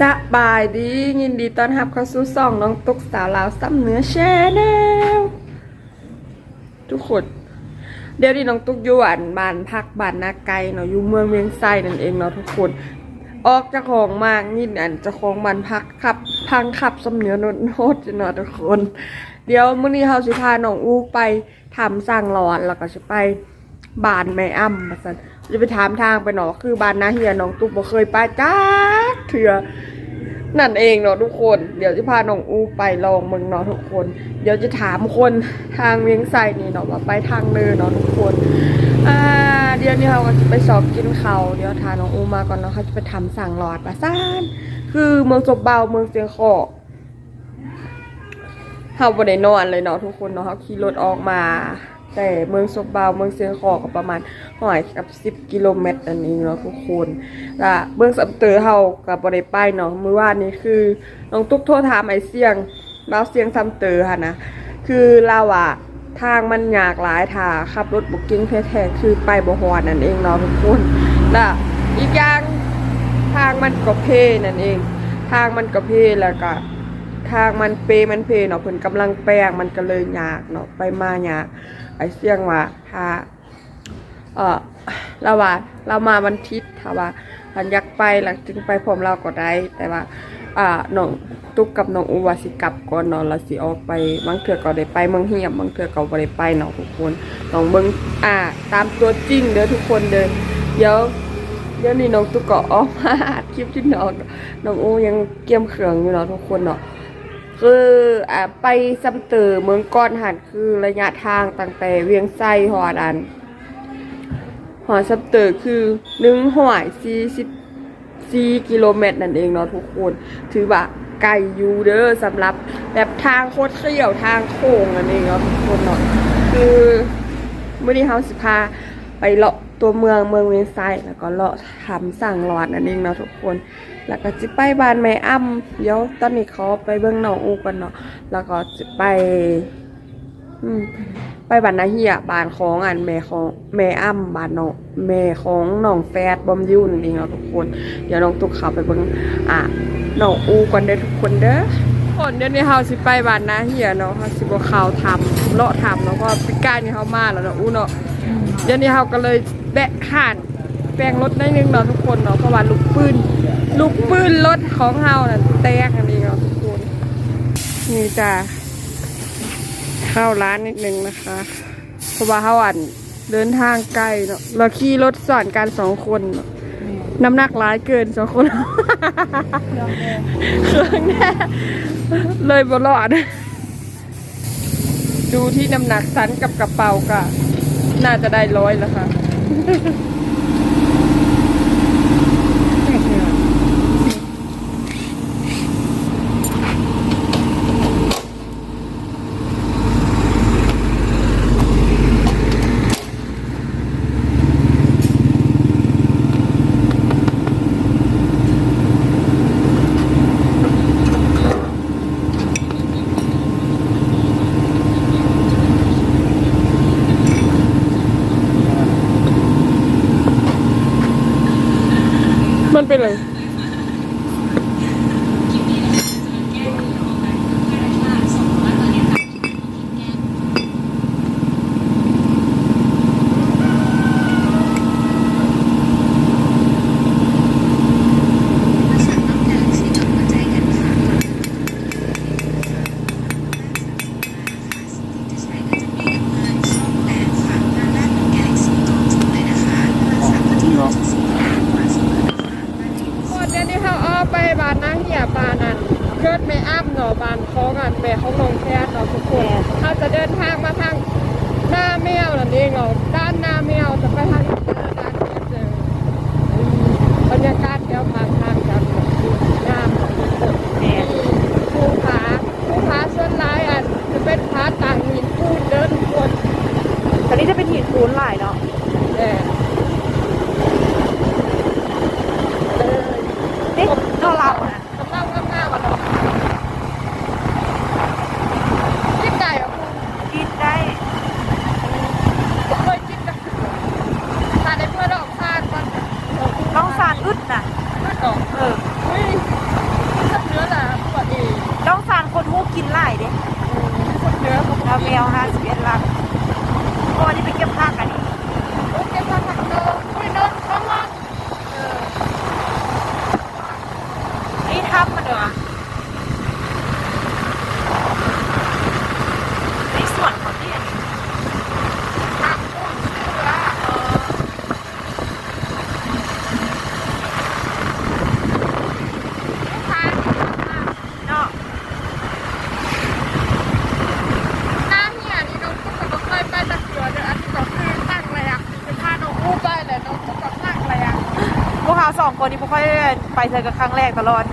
สบายดียินดีต้อนรับเข้าสู่ซ่องน้องตุกสาวลาวซ้ำเนื้อแชแนลทุกคนเดี๋ยวนี้น้องตุกอยู่อันบ้านพักบ้านนาไกเนาะอยู่เมืองเวียงไส้นั่นเองเนาะทุกคน ออกจากของมากนี่อันจะของบ้านพักขับ พังขับซ้ำเนื้อโนดโนดเนาะทุกคน เดี๋ยวมื้อนี้เฮาสิพาน้องอูไปทำสร้างหลอดแล้วก็สิไปบ้านแม่อ้ำว่าซั่น จะไปถามทางไปเนาะคือบ้านนาเฮียน้องตุ๊กบ่เคยไปจ้าเถื่อนั่นเองเนาะทุกคน เดี๋ยวจะพาน้องอูไปลองเมืองเนาะทุกคน เดี๋ยวจะถามคนทางเวียงไส้นี่เนาะว่าไปทางเนินเนาะทุกคน อ่า เดี๋ยวนี้เราก็จะไปสอบกินเขาวเดี๋ยวทาน้องอูมาก่อนเนาะเขาจะไปทำสั่งหลอดประสานคือเมืองจบเบาเมืองเสียงขอกเฮาบ่ได้นอนเลยเนาะทุกคนเนาะเขาขี่รถออกมา แต่เมืองซบเบาเมืองเสียงขอก็ประมาณหอยกับ10กิโลเมตรอันนี้เนาะทุกคนก็เมืองสำเตอเฮาก็บ่ได้ไปเนาะมือวานนี้คือน้องตุ๊กโทรถามไอเสียงบ่าวเสียงสำเตอค่ะนะคือเราอะทางมันยากหลายทางขับรถบุกกิ้งแท้ๆคือไปบ่ฮอดนั่นเองเนาะทุกคนแล้วอีกอย่างทางมันก็เพนั่นเอง ทางมันก็เพแล้วก็ทางมันเปมันเพเนาะเพิ่นกำลังแปลงมันก็เลยยากเนาะไปมายาก ไอเสียงว่าถ้าเออเราว่าเรามาวันทิตย์ถ้าว่าพันอยากไปหลังจึงไปพร้อมเราก็ได้ แต่ว่าอ่าน้องตุ๊กกับน้องอุวาสิกลับก่อนนาะแล้วสิออกไปบางเทื่อก็ได้ไปเมืองเฮียบบางเทื่อก็บ่ได้ไปเนาะทุกคนลองเบิงอ่า ตามตัวจริงเด้อทุกคนเด้อเดี๋ยวเดี๋ยวนี้น้องตุ๊กก็ออกมาอัดคลิปที่น้องน้องอูยังเกี่ยมเขืองอยู่เนาะทุกคนเนาะ คืออ่าไปซัมเตอเมืองก้อนหันคือระยะทางตั้งแต่เวียงไส้หอดันหอซัมเตอคือหนึ่งหอยสี่สิบสี่กิโลเมตรนั่นเองเนาะทุกคน ถือว่าไกลอยู่เด้อสำหรับแบบทางโคตรเขี้ยวทางโค้งนั่นเองเนาะทุกคนเนาะคือเมื่อนี้เฮาสิพาไปเลาะตัวเมืองเมืองเวียงไซแล้วก็เลาะทำสั่งหลอดนั่นเองเนาะทุกคน แล้วก็จะไปบ้านแม่อ้ำเดี๋ยวตอนนี้เขาไปเบื้องหนองอูกันเนาะแล้วก็จะไปไปบ้านนาเฮียบ้านของอันแม่ของแม่อ้ำบ้านน้องแม่ของน้องแฟดบอมยูนั่นเองเนาะทุกคน เดี๋ยวน้องตุกเขาไปเบิ่งอะน้องอูกันเด้อทุกคนเด้อคนเดี๋ยวนี้เฮาสิไปบ้านนาเฮียเนาะเฮาสิบ่เข้าทำเลาะทำเนาะเพราะว่าปีกายนี่เฮามาแล้วเนาะอูเนาะเดี๋ยวนี้เราก็เลยแบะข่านแปลงรถได้นึงเนาะทุกคนเนาะเพราะว่าลูกปืน ลูกปืนรถของเราน่ะแตกอันนี้เนาะทุกคนนี่จ้ะเข้าร้านนิดนึงนะคะเพราะว่าเขาอันเดินทางไกลเนาะเราขี่รถสอนกันสองคนเนาะน้ำหนักร้ายเกินสองคนเครื่องแน่เลยบรอด ดูที่น้ำหนักสันกับกระเป๋าก็น่าจะได้ร้อยแล้วค่ะ ไปเจอกันครั้งแรกตลอด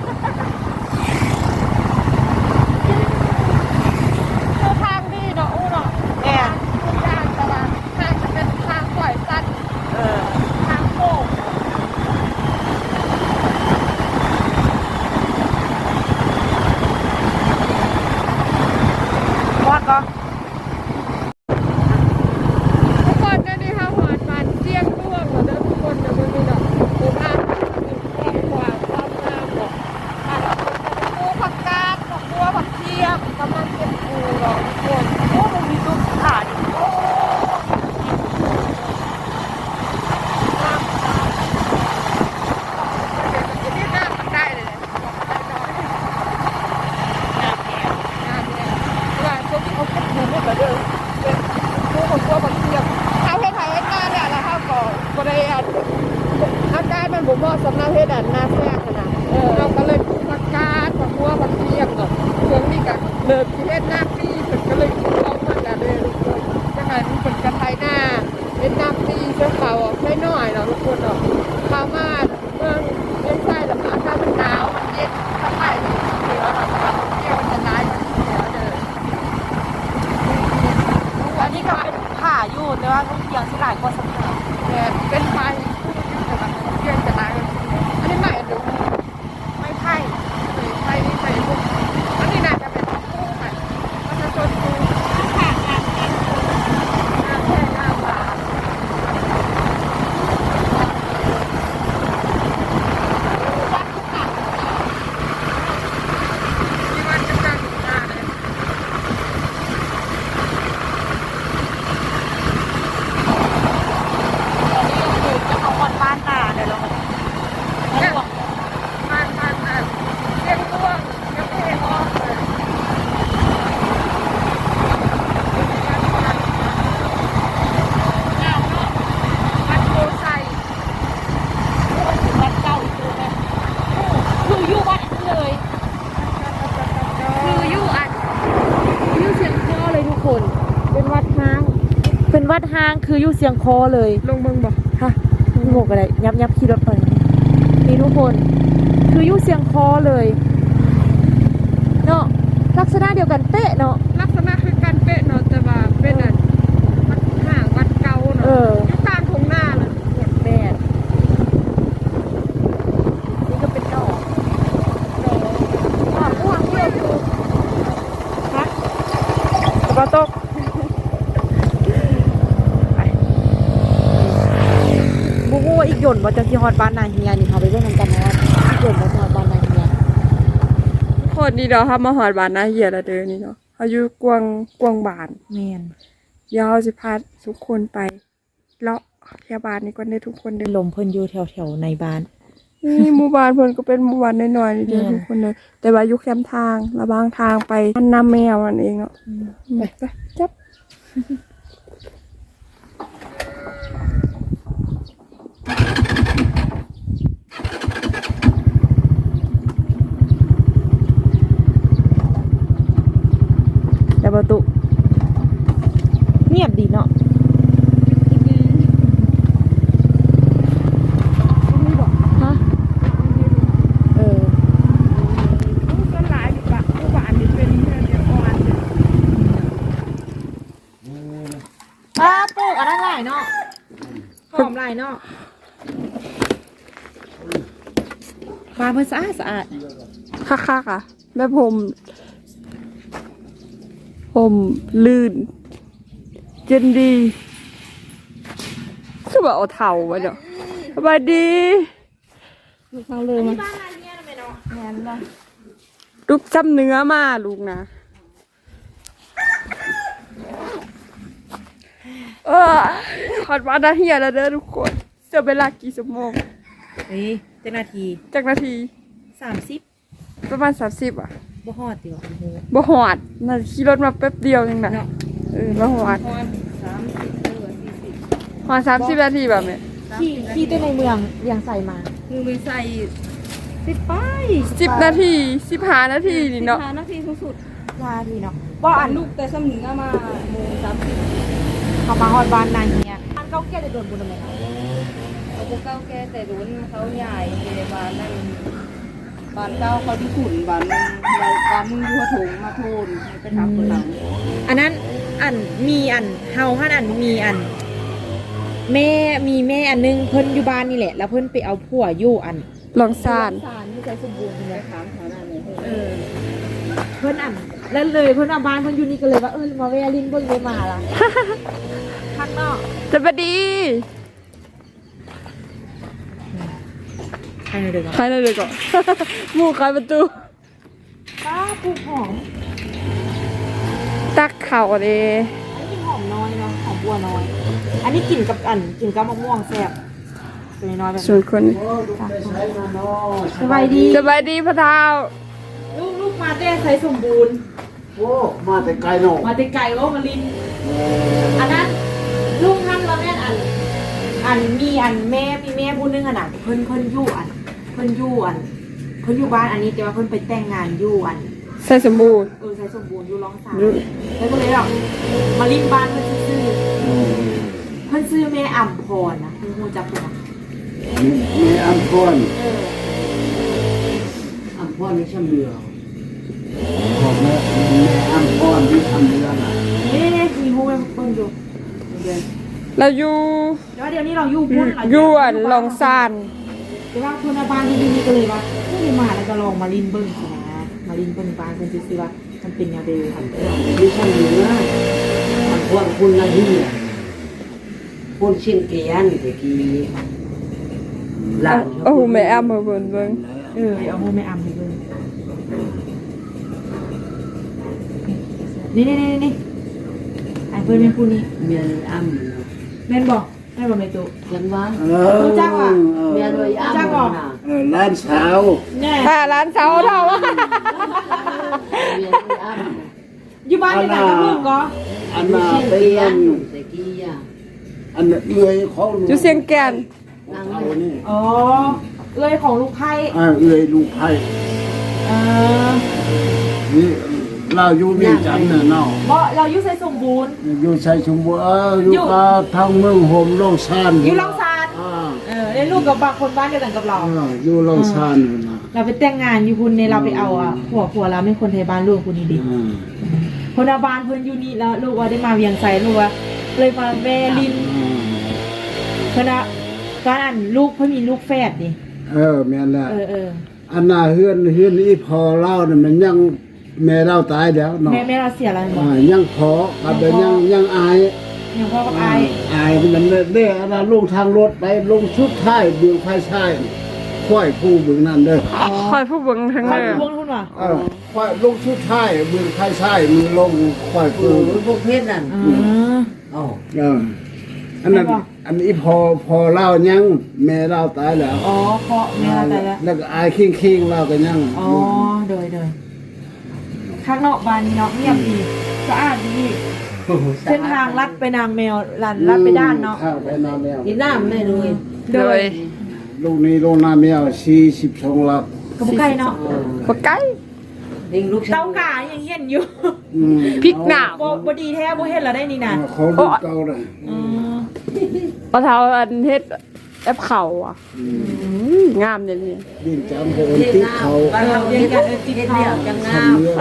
ห้างคืออยู่เสียงคอเลยลงเมืองบอกค่ะโงกอะไรยับยับขี่รถไปนี่ทุกคน คืออยู่เสียงคอเลยเนาะลักษณะเดียวกันเป๊ะเนาะลักษณะคือการเป๊ะเนาะแต่ว่าเป็นอันวัดห่างวัดเก่าเอเนาะออยู่กลางทุ่งนาเลยทุกคนแม่นนี่ก็เป็นดอกดอกดอกม่วงเที่ยวอยู่ฮะกระเป๋าตกบูฮู อีกหย่นว่าจะที่ฮอดบ้านนาเฮียนี่เขาไปเบิ่งนำกันนะว่าอีกหย่นว่าที่ฮอดบ้านนาเฮียทุกคนนี่เราทำมาหอดบานนาเหียแล้วเด้อนี่เนาะเขาอยู่กวางกวางบานแม่นเดี๋ยวเราจะพาทุกคนไปเลาะแถวบ้านนี้ก่อนได้อทุกคนเด้อลมเพิ่นอยู่แถวๆในบ้านนี่หมู่บ้านเพิ่นก็เป็นหมู่บ้านน้อยๆนี่เด้ออืมทุกคนเลยแต่ว่าอยู่แคมป์ทางระบางทางไปอันน้ำแมวนั่นเองเนาะไปไปจับ ประตูเงียบดีเนาะดีนี่บอกฮะเออผู้ก็หลายอยู่ปะหมู่บ้านนี่เป็นเรื่องเดียวอ่อนป้าปลูกอันนั้นหลายเนาะหอมหลายเนาะบ้านเพิ่นสะอาดสะอาดคักๆอะแบบผม ผมลื่น เจนดีคือว่าเอาเท่าไว้เนาะสวัสดีลูกเท่าเลยมั้ยงานละลูกจำเนื้อมาลูกนะเออขอดมาหน้าเหี้ยแล้วเด้อทุกคนเสียเวลากี่ชั่วโมงเฮ้ยจักนาทีจักนาทีสามสิบประมาณสามสิบอะ บ่ฮอดติวะโอ้โหบ่หอดน่าจะขี่รถมาแป๊บเดียวเองนะเนาะเออบ่หอดฮอดสามสิบเออสี่สิบหอด30นาทีแบบนี้ขี่ขี่ตัวในเมืองเรียงใส่มาคือไปใส่สิบไป10นาที15นาทีนี่เนาะสิบห้นาทีสูงสุดลาทีเนาะว่าอันลูกแต่สำนึกมาโมงสามสิบเขามาฮอดบ้านนางเฮียบ้านเก่าแก่จะโดนบุญทำไมคะเขาบุกเก้าแก่แต่รุนเขาใหญ่ในบ้านนั่น บ้านเก้าเขาที่ขุนบ้านมึงเราบ้านมึงอยู่หัวถงมาโทนให้ไปทำคนหลังอันนั้นอันมีอันเฮาฮั่นอันมีอัน แม่มีแม่อันนึงเพิ่นอยู่บ้านนี่แหละ แล้วเพิ่นไปเอาผัวอยู่อันลองซานสารที่ใจสมบูรณ์ไปเลยถามแถวนั้นเลยเออเพิ่นอันแล้วเลยเพิ่นเอาบ้านเพิ่นอยู่นี่ก็เลยว่าเออมาเวลินเบิ่งเลยมาล่ะข้างนอกจะบดีใครเลยเด้ อใครเลยเลยก่อนหมู่ขายประตูป้าปลูกหอมตักเข่าเลยอันนี้หอมน้อยเนาะหอมบัวน้อย อันนี้กินกับอันกินกับมะม่วงแซ่บตัวน้อยแบบส่วนคนสบายดีสบายดีพระเท้าลูกลูกมาแต่ใส่สมบูรณ์โอ้มาแต่ไกลเนาะมาแต่ไก่ว่ามาลินอันนั้นลูกท่านเราแม่นอัน อันมีอันแม่มีแม่ผู้หนึงขนาดเพิ่นเพิ่นอยู่อัน เพิ่นอยู่อันเพิ่นอยู่บ้านอันนี้แต่ว่าเพิ่นไปแต่งงานอยู่อันใส่สมบูรณ์ เออใส่สมบูรณ์อยู่ร้องสาวอยู่ แล้วก็เลยแบบมาลินบ้านเพิ่นซื้อเพิ่นซื้อแม่อ่ำพรนะคุณครูจักเพิ่นนะมีอัมพรเอออัมพรนี่ช่างเรือของแม่แม่อัมพรที่ทำเรือน่ะนี่นี่นี่มีฮู้ไหมเพิ่นอยู่เดี๋ยวเราอยู่เดี๋ยวเดี๋ยวนี้เราอยู่พุ่นเราอยู่อันลองซาน แต่ว่าคนในบ้านที่อยู่นี่ก็เลยว่าเฮ้ยมาแล้วก็ลองมาลินเบิ้งสินะมาลินเบิ้งบ้านเพิ่นสิว่ามันเป็นแนวเดิมครับมีช่างเหนืออันพวกคุณละที่คุณชินเกียนตะกี้หลานโอ้โหแม่แอมมาเบิ่งเบิ่งเออเอาฮู้ไม่อำให้เบิ้งนี่นี่นี่นี่ไอ้เพิ่นเป็นผู้นี้เมียเลยอ้ำแม่นบ่ แม่นบ่แม่ตุยังว่าเออรู้จักว่ะ เมียเลยอ้ำจ้างก่อนน่ะเออร้านสาวแน่ถ้าร้านเสาเท่าว่าเมียเลยอ้ำอยู่บ้านที่ไหนกับลูกก็อันคุณน่ะชินเป็นเกียอันนตะกี้อะอันน่ะเอื้อยของลูกอยู่เสียงแกนนางเอาเลยนี่อ๋อเอ้ยของลูกไผ่อ่าเอื้อยลูกไผ่เออนี่ เราอยู่เวียงจันทน์น่ะเนาะบ่เราอยู่ไสสมบูรณ์ อยู่ชัยชุมบัวเอออยู่อยู่กับทางเมืองโฮมโรงซานอยู่ลองซานอ่าเออเล่นลูกกับบางคนบ้านเดียวกันกับเรา เอออยู่โรงซานอยู่นะเราไปแต่งงานอยู่คุณในเราไปเอาอะผัวผัวเราไม่คนไทยบ้านลูกคุณนี่ดิอ่าคนอาบานเพิ่นอยู่นี่แล้วลูกว่าได้มาเวียงไสลูกว่าเลยมาแม่ลินอ่าเพิ่นอะการอ่านลูกเพิ่นมีลูกแฝดนี่เออแม่นแล้ว เออเอออันน่ะเฮือนเฮือนอีพอเล่าน่ะมันยัง แม่เล่าตายแล้วเนาะแม่แม่เราเสียแล้วบ่อ่ายังพอกับแต่ยังยังอายยังพ่อกับอายอายมันเด้ออันน่ะลงทางรถไปลงชุดท้ายเบืองไฟชายค่อยผู้เบืองนั่นเด้อคอยผู้เบิ่งทั้งคอเลยยพวกคุณว่ะเออค่อยลงชุดท้ายเบืองไฟชายมือลงค่อยโอ้ผู้ยพวกเพชรนั่นอ๋อเอ้าเอออันนั้นไม่บอกอันนี้พอพอเล่ายังแม่เล่าตายแล้วอ๋อเพราะแม่เราแต่ละแล้วก็อายคิงคิงๆเล่าก็ยัง อ๋อโดยโดย ข้างนอกบ้านนี่เนาะเงียบดีสะอาดดีเส้นทางลัดไปนางแมวลันลัดไปด้านเนาะ ข้าวไปนานแล้วกินน้ำไม่เลยโดยลูกนี้ลงน้ำแมวสี่สิบสองลักกระบุกไก่เนาะบ่ไกลลิงลูกเต้ากายังเห็นอยู่อืมพริกหนาวบ่บ่ดีแท้บ่เห็นแล้วได้นี่นะเขาลูกเก่าเลยอืมพระเท้าอันเฮ็ด แอปเข่าอะอืมงามอย่างนี้ดินจำเขาเล่นติ๊กน้ำเขาบ้านเราเล่นกันเล่นเดี่ยวจังงาทำมเนื้อ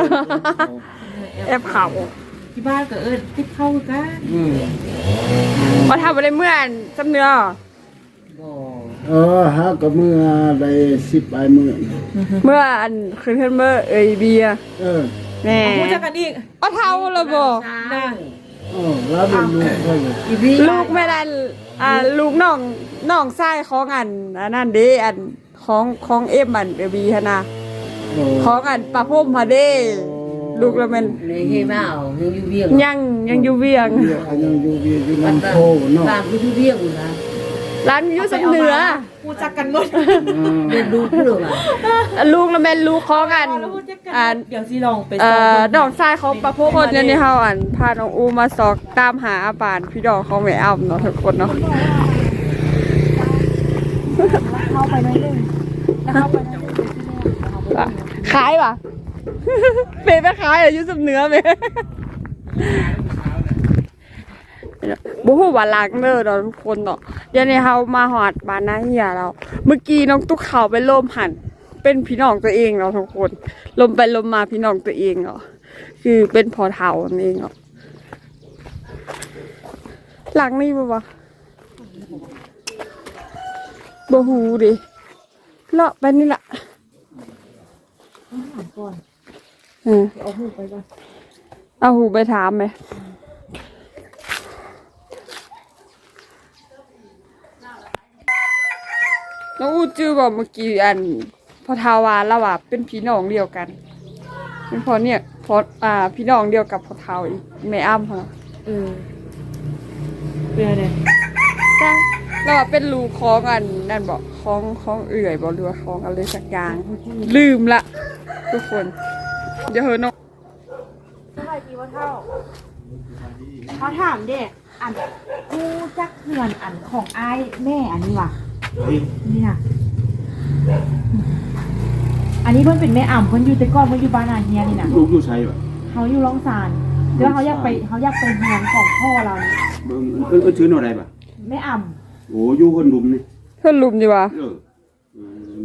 แอปเข่าที่บ้านก็เอิ้นติดเข้ากันอืมพระเท้าบ่ได้เมื่อนจำเนื้อเออฮะก็เมื่อได้สิบปลายมื่อเมื่ออันคืนเพิ่นเมื่อเอยเบียร์เออแหม่พูดจักกันอีกพระเท้าละบ่นะ เออแล้วเป็นลูกเขาเลยอีพี่ลูกแม่ดันอ่าลูกน้องน้องชายของอันอันนั้นเด้อันของของเอ็มอันเอบีหั่นน่ะโอ้ของอันปลาพรมหาเด้โอ้ลูกละแม่นในเฮบ้ายังอยู่เวียงยังยังอยู่เวียง เรียกอันยังอยู่เวียอยู่ลำโพเนาะบ้านกูอยู่เวียงนะ ร้านอยู่สำเหนือ กูจักกันหมดเป็นดูเพื่อว่าลูกละแม่นลูกของกันแล้วกูจักกันอ่าเดี๋ยวสิลองไปเอ่ส่งอเบิ่งดอกทรายของประพคนเนี่ยนี่เฮาอันพาน้องอูมาสอกตามหาอาบานพี่ดอกของแม่อ้ำเนาะทุกคนเนาะเข้าไปหน่อยหนึงแล้วเข้าไปหน่อยหนึงอะขายป่ะเมย์ไปขายอายุสำเหนือเมย์ บ่ฮู้ว่าล้างเด้อเนาะทุกคนเนาะเดี๋ยวนี้เฮามาฮอดบ้านนาเฮียแล้วเมื่อกี้น้องตุ๊กเขาไปล่มหันเป็นพี่น้องตัวเองเนาะทุกคนลมไปลมมาพี่น้องตัวเองเนาะคือเป็นพอเฒ่านั่นเองเนาะหลังนี่บ่วะบ่ฮู้ดิเลาะไปนี่ล่ะก่อนอืมเอาหูไปก่อนเอาหูไปถามไหม น้องอูจือบอกเมื่อกี้อันพอทาวาแล้วว่าเป็นพี่น้องเดียวกัน เป็นพอเนี่ยพออ่าพี่น้องเดียวกับพอทาวอีกแม่อ้ำค่ะเออเรือเนี่ยจ้าแล้วว่าเป็นลูกของอันนั่นบอกของของเอื่อยบอกหรือว่าของอะไรสักอย่างลืมละทุกคนเดี๋ยวเฮอน้องเท่าไหร่ดีว่าเท่าเขาถามเด็กอันกูจักเพื่อนอันของไอ้ายแม่อันนี้ว่ะ นี่น่ะ อันนี้เพิ่นเป็นแม่อ่ำเพิ่นอยู่แต่ก่อนเพิ่นอยู่บ้านอาเฮียนี่น่ะลูกอยู่ใช่ป่ะเขาอยู่ร้องซานเดี๋ยวเขาอยากไปเขาอยากไปเฮียนของพ่อเรานี่เบิ่งเอิ้นเอิ้นชื่ออะไรป่ะแม่อ่โอ้อยู่คนดุมนี่เพื่อนลุมดีวะเอออืม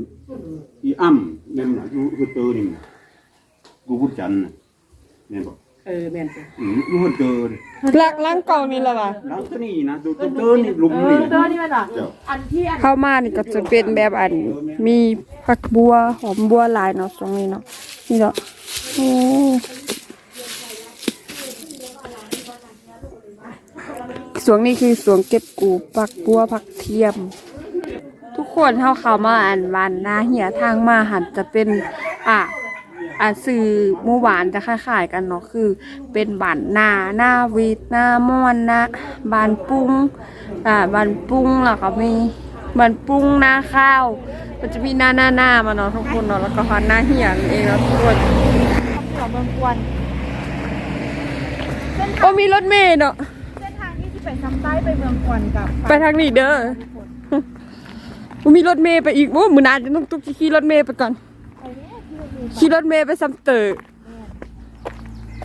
อีอ้ำแม่นน่ะอยู่คือเตอนี่น่ะกูพูดจันทร์น่ะแม่นบ่ เออแม่นสิอืมอยู่คนเตอนี่ลักล้างกล่องนี่ละวะแล้วก็นี่นะตัวเตอนี่ลุมำเอนี่อเด้อนี่มันอะเจ้าอันที่อันเข้ามานี่ก็จะเป็นแบบอัน มีผักบัวหอมบัวหลายเนาะตรงนี้เนาะนี่เนาะโอ้สวงนี้คือสวงเก็บกูผักบัวผักเทียม ทุกคนเข้าเข้ามาอ่านวันนาเหียทางมาหันจะเป็น อะ อะสื่อหมู่หวานจะคล้ายๆกันเนาะคือ เป็นบ้านนาหน้าวีดหน้ามอนนะบ้านปุ้งอ่าบ้านปุ้งแล้วก็มีบ้านปุ้งหน้าข้าว มันจะมีหน้าหน้าหน้ามาเนาะทุกคนเนาะแล้วก็พันหน้าเหียนเองเนาะทุกคนเขาเมืองกวนโอ้มีรถเมล์เนาะเส้นทางที่ที่ไปซ้ำใต้ไปเมืองกวนกับไปทางนี้เด้อโอ้มีรถเมล์ไปอีกโอ้มือนานจะต้องตุกขี่รถเมล์ไปก่อน ขี่รถเมล์ไปซัมเตอร์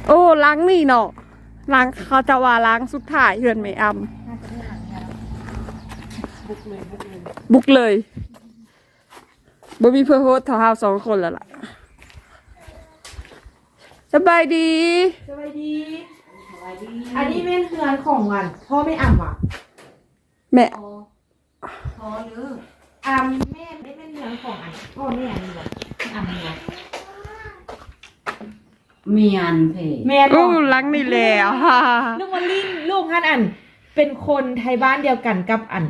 โอ้ล้างนี่เนาะล้างเขาจะว่าล้างสุดท้ายเฮือนไม่อำบุกเลยบ่มีเพื่อโฮสเท่าเฮาสองคนแล้วล่ะสบายดีสวัสดี อันนี้เป็นเฮือนของวันพ่อไม่อ่ำว่ะแม่พอเด้ออ่ำแม่ไม่เป็นเฮือนของอันพ่อแม่อันนี้ว่ะอ่ำเนี่ย เมียนเพแม่โอ้บอกล้างนี่แล้วลูกวอลลินลูกฮันอัน เป็นคนไทยบ้านเดียวกันกับอัน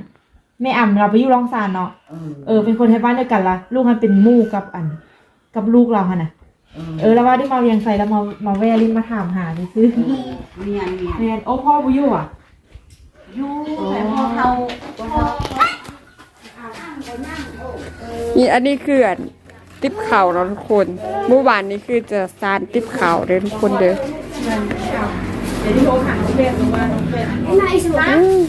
แม่อ่ำเราไปอยู่ร้องซานเนาะเออเออเป็นคนไทยบ้านเดียวกันละลูกฮันเป็นหมู่กับอัน กับลูกเราฮันน่ะ เออเออแล้วว่าได้มาเรียงใส่แล้วมามาแวะลินมาถามหาซื้อเมียนเมียนแม่นโอ้พ่อบุยู่อะอยู่แต่พอเขาพอเขานี่อันนี้คืออัน ติ๊บเข่าเนาะทุกคนเมื่อวานนี้คือจะซานติ๊บเข่าเด้อทุกคนเด้อเดี๋ยวที่โทรหาน้องเฟนบอกว่าน้องเฟนอืม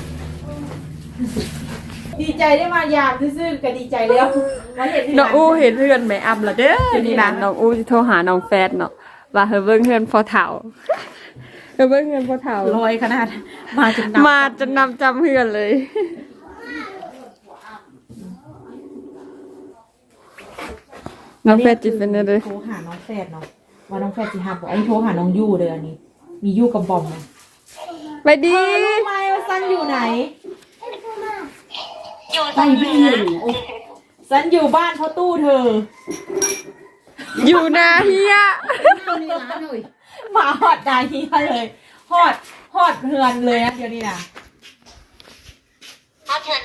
ดีใจได้มายามซื่อๆก็ดีใจแล้วมาเห็นที่น้องอู้เห็นเพื่อนไม่อำละเด้อนี่นะน้องอู้จะโทรหาน้องแฟนเนาะว่าเฮาเบิ่งเพื่อนพอเฒ่าเฮาเบิ่งเพื่อนพอเฒ่าลอยขนาด มาจนนับมาจนนำจำเพื่อนเลย น้องแฟนจิเป็นอะไร โทรหาน้องแฟดเนาะว่าน้องแฟดสิหาบอกไอ้โทรหาน้องยู่เด้ออันนี้ มียู่กับบอมนะไปดี รู้ไหมว่าซันอยู่ไหนไปเวียนโอ้ซันอยู่บ้านเพราะตู้เธออยู่นาเฮีย นี่ร้านหน่อยหมาหอดดาฮีเลยหอดหอดเฮือนเลยนะเดี๋ยวนี้นะมาเถิด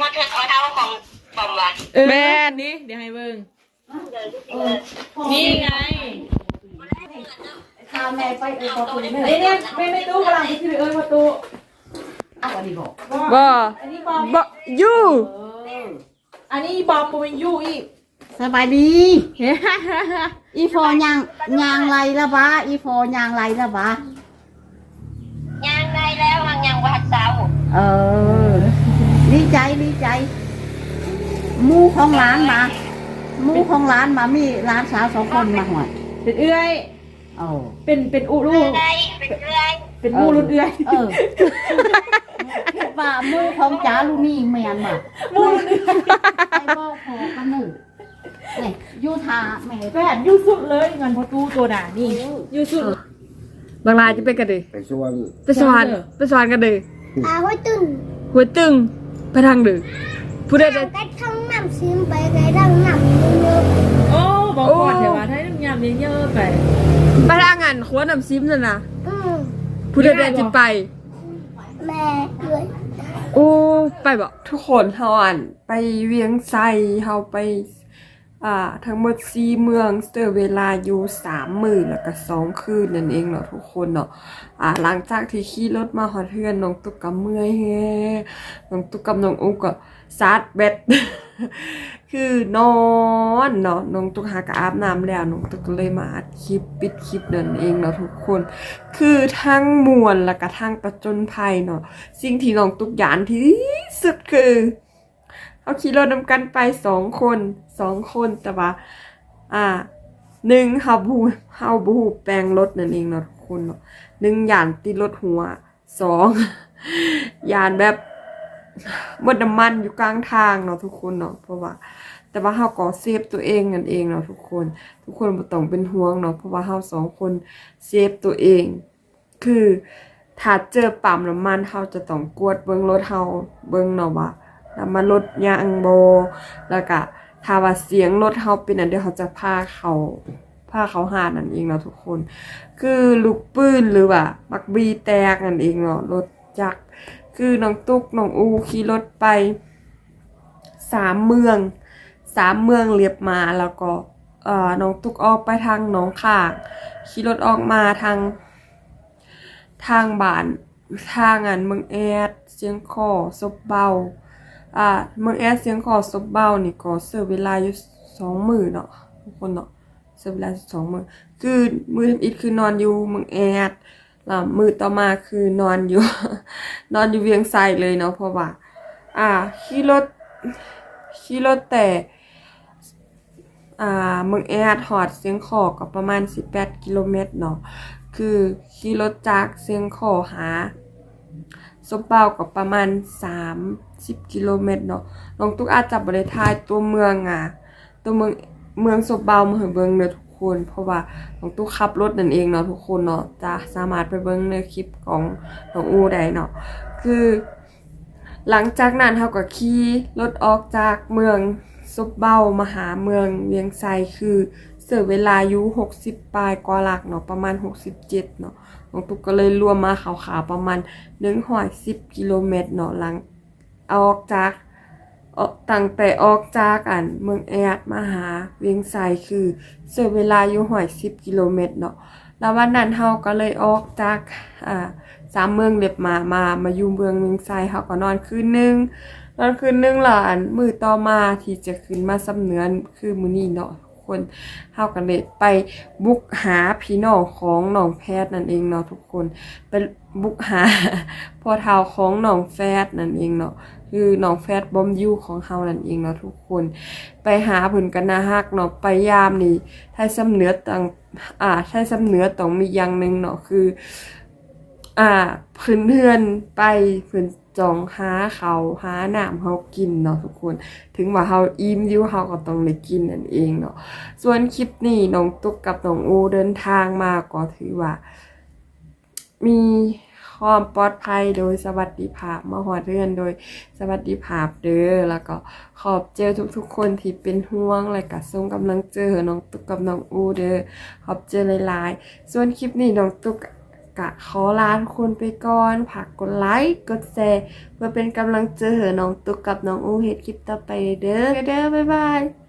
มาเถิดเอาเท้าของบอมวันเออแม่นนี่เดี๋ยวให้เบิ่ง นี่ไงาแม่ไปเออพอตูเนี่ยนี่เนี่ยแม่ไม่ตู้กำลังไปซื้อเอิญประตูเอาอันนี้บอกบ่อันนี้บอมบ่อยู่เอออันนี้บอมเป็นยูอีกสบายดีอีโฟยางยางไรละบ้าอีโฟยางไรละบ้ายังได้แล้วหังยังวัดเสาเออดีใจดีใจหมู่ของร้านมาห มู่ของร้านมามีร้านสาวสองคนมาหวยเป็นเอื้อยโอ้เป็นเป็นอุลูเรื่อยเป็นเรื่อยเป็นมูรุ่นเอื้อยเออคิดว่าหมู่ของจ๋าลูกนี่แมนบ่มูรุ่นเอื้อยไปบอกพอกันหนึ่งเนี่ยยูทาแม่แฟนยูสุดเลยเงินประตูตัวน่ะนี่ยูสุดบางรายจะไปกันเด้ไปส่วนไปสวรรค์ไปสวรรค์กันเด้อาไว้ตึงหัวตึงไปทางเด้อ ผู้ใดได้ cái thông nằm xuyên ไป cái đang nằm như như โอ้บอกก่อนเถอะว่าถ้าน้ำยำเยอะๆไปไปทางอันขัวน้ำซิมนั่นนะ ừ, ผู้ใดได้จะไป mẹ người โอ้ไปบอกทุกคนเฮาอ่านไปเวียงไซเฮาไป อ่า ทั้งหมดสี่เมืองเสียเวลาอยู่สามมื้อแล้วก็สองคืนนั่นเองเนาะทุกคนเนาะอ่า หลังจากที่ขี่รถมาหอดเทือนน้องตุกกับเมื่อยแฮน้องตุกกับน้องอุ้งก็ ซาดเบ็ดคือนอนเนาะน้องตุ๊กหากะอาบน้ำแล้วน้องตุกก็เลยมาอัดคลิปปิดคลิปนั่นเองเนาะทุกคน คือทั้งมวลแล้วก็ทั้งประจนภัยเนาะสิ่งที่น้องตุ๊กยานที่สุดคือเอาขี่รถนำกันไปสองคนสองคนแต่ว่า อ่าหนึ่งเฮาบูเฮาบูแปลงรถนั่นเองเนาะทุกคนเนาะหนึ่งยานติดรถหัวสองยานแบบ หมดน้ำมันอยู่กลางทางเนาะทุกคนเนาะเพราะว่า แต่ว่าเฮาก็เซฟตัวเองนั่นเองเนาะทุกคน ทุกคนบ่ต้องเป็นห่วงเนาะเพราะว่าเฮาสองคนเซฟตัวเอง คือถ้าเจอปั๊มน้ำมันเฮาจะต้องกวดเบิ่งรถเฮาเบิ่งเนาะว่าน้ำมันรถยางบ่แล้วก็ถ้าว่าเสียงรถเฮาเป็นอันเดียวเขาจะพาเขาพาเขาหานั่นเองเนาะทุกคน คือลูกปืนหรือว่ามักบีแตกนั่นเองเนาะรถจักร คือน้องตุ๊กน้องอูขี่รถไปสามเมืองสามเมืองเรียบมาแล้วก็น้องตุ๊กออกไปทางหนองข่างขี่รถออกมาทาง ทางบ้านทางอันเมืองแอดเสียงคอซบเบาอ่าเมืองแอดเสียงคอซบเบานี่ก็เสียเวลาอยู่สองหมือเนาะทุกคนเนาะเสียเวลาสองหมือคือมือทำอิดคือนอนอยู่เมืองแอด แล้วมือต่อมาคือนอนอยู่ นอนอยู่เวียงไซเลยเนาะเพราะว่า อ่าขี่รถขี่รถแต่ อ่าเมืองแอดฮอดเสียงขอก็ประมาณ 18 กิโลเมตรเนาะคือขี่รถจากเสียงขอหาสมเปาก็ประมาณ 30 กิโลเมตรเนาะน้องตุ๊กอาจจะบ่ได้ทายตัวเมืองอะ ตัวเมืองเมืองสมเปามาให้เบิงเด้อทุก คนเพราะว่าน้องตุ๊กขับรถนั่นเองเนาะทุกคนเนาะจะสามารถไปเบิ่งในคลิปของน้องอูได้เนาะคือ หลังจากนั้นเขาก็ขี่รถออกจากเมืองซบเบ้ามาหาเมืองเวียงไซคือเสียเวลาอยู่60 ปลายกว่าหลักเนาะประมาณ 67เนาะน้องตุกก็เลยรวมมาขาวๆประมาณ110กิโลเมตรเนาะหลังออกจาก ตั้งแต่ออกจากอันเมืองแอดมาหาเวียงไซคือเสียเวลาอยู่10กิโลเมตรเนาะแล้ววันนั้นเฮาก็เลยออกจากอ่าสามเมืองเล็บมามามาอยู่เมืองเมืองไซเขาก็นอนคืนหนึงนอนคืนหนึงหลานมือต่อมาที่จะขึ้นมาสำเนือนคือมื้อนี้เนาะคนเฮากันเลยไปบุกหาพี่น้องของน้องแพทย์นั่นเองเนาะทุกคน ไปบุกหาพ่อเฒ่าของน้องแฟดนั่นเองเนาะ คือน้องแฟดบอมยูของเฮานั่นเองเนาะทุกคน ไปหาเพิ่นกันนะฮักเนาะไปยามนี่ถ้าสำเนือต่างอ่าถ้าสำเนือต้องมีอย่างหนึ่งเนาะคือ อ่าเพื่อนเพื่อนๆไปเพื่นจองหาเขาหาหน้ำเฮากินเนาะทุกคน ถึงว่าเฮาอิ่มอยู่เฮาก็ต้องได้กินนั่นเองเนาะส่วนคลิปนี้น้องตุ๊กกับน้องอูเดินทางมาก็ถือว่า มี ความปลอดภัยโดยสวัสดิภาพมาหอดเรือนโดยสวัสดิภาพเด้อแล้วก็ขอบเจอทุกๆ คนที่เป็นห่วงและก็ส่งกำลังเจอน้องตุ๊กกับน้องอูเด้อขอบเจอหลายๆ ส่วนคลิปนี้น้องตุ๊กกะขอลาทุกคนไปก่อนฝากกดไลค์ กดแชร์เพื่อเป็นกำลังใจให้น้องตุ๊กกับน้องอูเฮ็ดคลิปต่อไปเด้อเด้อบ๊ายบาย